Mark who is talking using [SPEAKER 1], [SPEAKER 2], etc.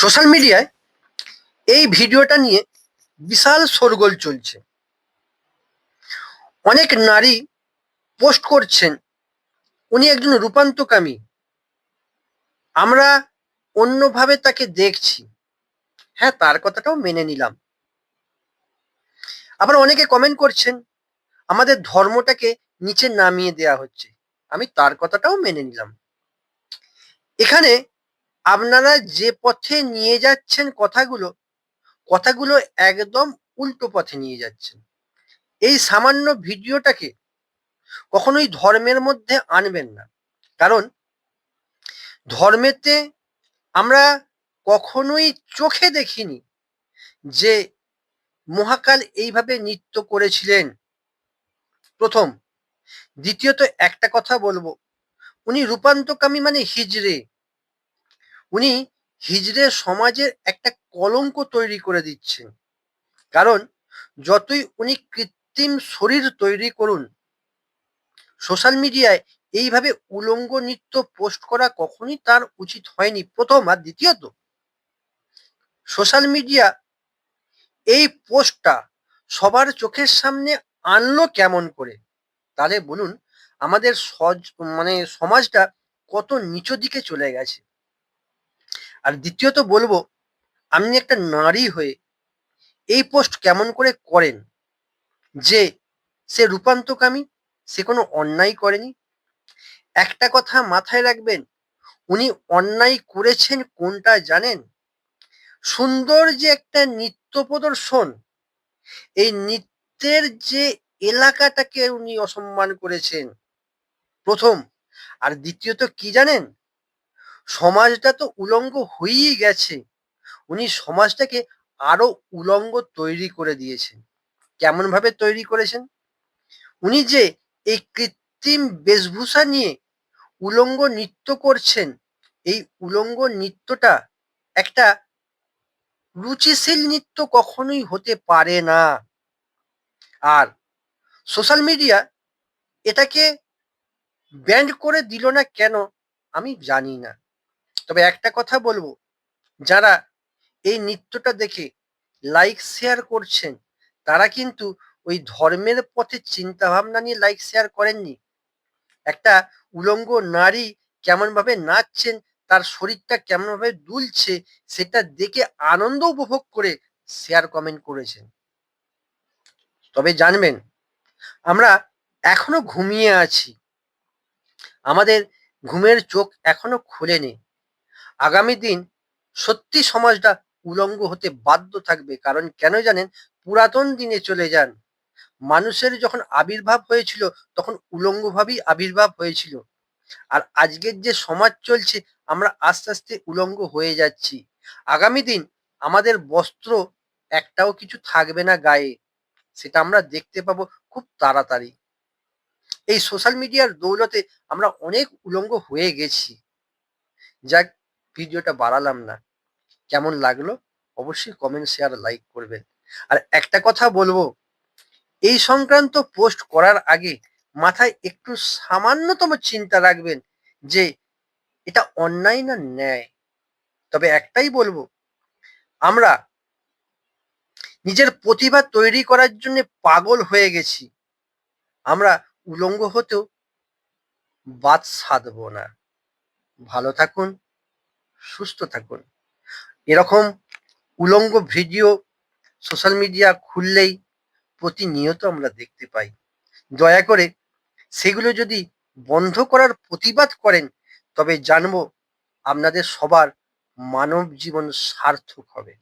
[SPEAKER 1] Social মিডিয়ায় এই ভিডিওটা নিয়ে বিশাল শোরগোল চলছে। অনেক নারী পোস্ট করছেন, উনি একজন রূপান্তকামী। আমরা অন্যভাবে তাকে দেখছি। হ্যাঁ তার কথাটাও মেনে নিলাম। আবার অনেকে কমেন্ট করছেন, আমাদের ধর্মটাকে নিচে নামিয়ে দেয়া হচ্ছে। আমি তার কথাটাও মেনে নিলাম। এখানে আপনারা যে পথে নিয়ে যাচ্ছেন কথাগুলো কথাগুলো একদম উল্টো পথে নিয়ে যাচ্ছেন। এই সামান্য ভিডিওটাকে কখনোই ধর্মের মধ্যে আনবেন না। কারণ ধর্মেতে আমরা কখনোই চোখে দেখিনি যে মহাকাল এইভাবে নৃত্য করেছিলেন। প্রথম। দ্বিতীয়ত একটা কথা বলব। উনি রূপান্তকামী মানে হিজড়ে। উনি হিজড়ে সমাজের একটা কলঙ্ক তৈরি করে দিচ্ছেন। কারণ যতই উনি কৃত্রিম শরীর তৈরি করুন সোশ্যাল মিডিয়ায় এইভাবে উলঙ্গ নৃত্য পোস্ট করা কখনই তার উচিত হয়নি। প্রথম আর দ্বিতীয়ত সোশ্যাল মিডিয়া এই পোস্টটা সবার চোখের সামনে আনলো কেমন করে? তাহলে বলুন, আমাদের সজ মানে সমাজটা কত নিচু দিকে চলে গেছে? আর দ্বিতীয়ত বলব, আপনি একটা নারী হয়ে এই পোস্ট কেমন করে করেন যে সে রূপান্তকামী, সে কোনো অন্যায় করেনি? একটা কথা মাথায় রাখবেন, উনি অন্যায় করেছেন কোনটা জানেন? সুন্দর যে একটা নৃত্য প্রদর্শন, এই নৃত্যের যে এলাকাটাকে উনি অসম্মান করেছেন, প্রথম। আর দ্বিতীয়ত কি জানেন? সমাজটা তো উলঙ্গ হয়েই গেছে। উনি সমাজটাকে আরও উলঙ্গ তৈরি করে দিয়েছেন। কেমন ভাবে তৈরি করেছেন? উনি যে এই কৃত্রিম বেশভূষা নিয়ে উলঙ্গ নৃত্য করছেন, এই উলঙ্গ নৃত্যটা একটা রুচিশীল নৃত্য কখনোই হতে পারে না। আর সোশ্যাল মিডিয়া এটাকে ব্যান্ড করে দিল না কেন আমি জানি না। তবে একটা কথা বলব, যারা এই নৃত্যটা দেখে লাইক শেয়ার করছেন, তারা কিন্তু ওই ধর্মের পথে চিন্তা ভাবনা নিয়ে লাইক শেয়ার করেননি। একটা উলঙ্গ নারী কেমন ভাবে নাচছেন, তার শরীরটা কেমন ভাবে দুলছে, সেটা দেখে আনন্দ উপভোগ করে শেয়ার কমেন্ট করেছেন। তবে জানবেন, আমরা এখনও ঘুমিয়ে আছি। আমাদের ঘুমের চোখ এখনও খোলেনি। আগামী দিন সত্যি সমাজটা উলঙ্গ হতে বাধ্য থাকবে। কারণ কেন জানেন? পুরাতন দিনে চলে যান। মানুষের যখন আবির্ভাব হয়েছিল, তখন উলঙ্গভাবেই আবির্ভাব হয়েছিল। আর আজকের যে সমাজ চলছে, আমরা আস্তে আস্তে উলঙ্গ হয়ে যাচ্ছি। আগামী দিন আমাদের বস্ত্র একটাও কিছু থাকবে না গায়ে। সেটা আমরা দেখতে পাবো খুব তাড়াতাড়ি। এই সোশ্যাল মিডিয়ার দৌলতে আমরা অনেক উলঙ্গ হয়ে গেছি। যাক ভিডিওটা বাড়ালাম না। কেমন লাগল? অবশ্যই কমেন্ট শেয়ার লাইক করবেন। আর একটা কথা বলব, এই সংক্রান্ত পোস্ট করার আগে মাথায় একটু সামান্যতম চিন্তা রাখবেন যে, এটা অন্যায় না ন্যায়? তবে একটাই বলব, আমরা নিজের প্রতিভা তৈরি করার জন্য পাগল হয়ে গেছি। আমরা উলঙ্গ হতেও বাদ সাধবো না। ভালো থাকুন। সুস্থ থাকুন। এরকম উলঙ্গ ভিডিও সোশ্যাল মিডিয়া খুললেই প্রতিনিয়ত আমরা দেখতে পাই। দয়া করে সেগুলো যদি বন্ধ করার প্রতিবাদ করেন, তবে জানব আপনাদের সবার মানব জীবন সার্থক হবে।